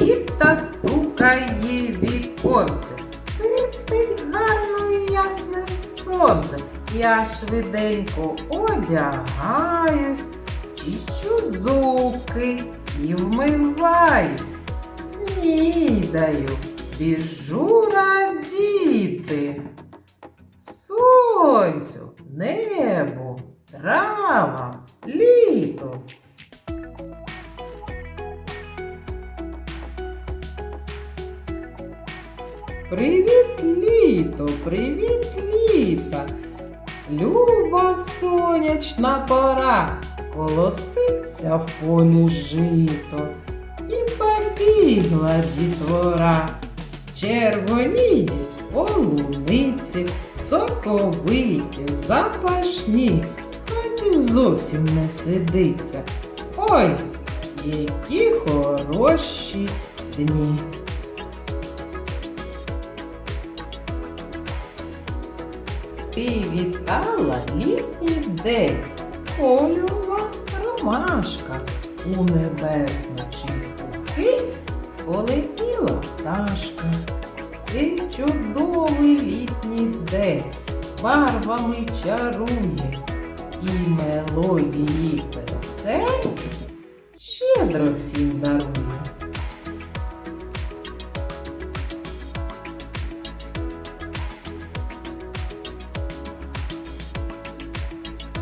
літа стукає віконце. Світить гарно і ясне сонце. Я швиденько одягаюсь, чищу зубки і вмиваюсь. Снідаю, біжу радіти. Сонцю, небу, травам, літу. Привіт, літо, привіт, літо. Люба сонячна пора, колоситься в полі жито. І побігла дітвора. Червоніє полуниці, соковиті, запашні, хотів зовсім не сидиться. Ой, які хороші дні. Ти вітала літній день, польова ромашка, у небесну чисту синь полетіла пташка. Цей чудовий літній день барвами чарує, і мелодії песень щедро всім дарує.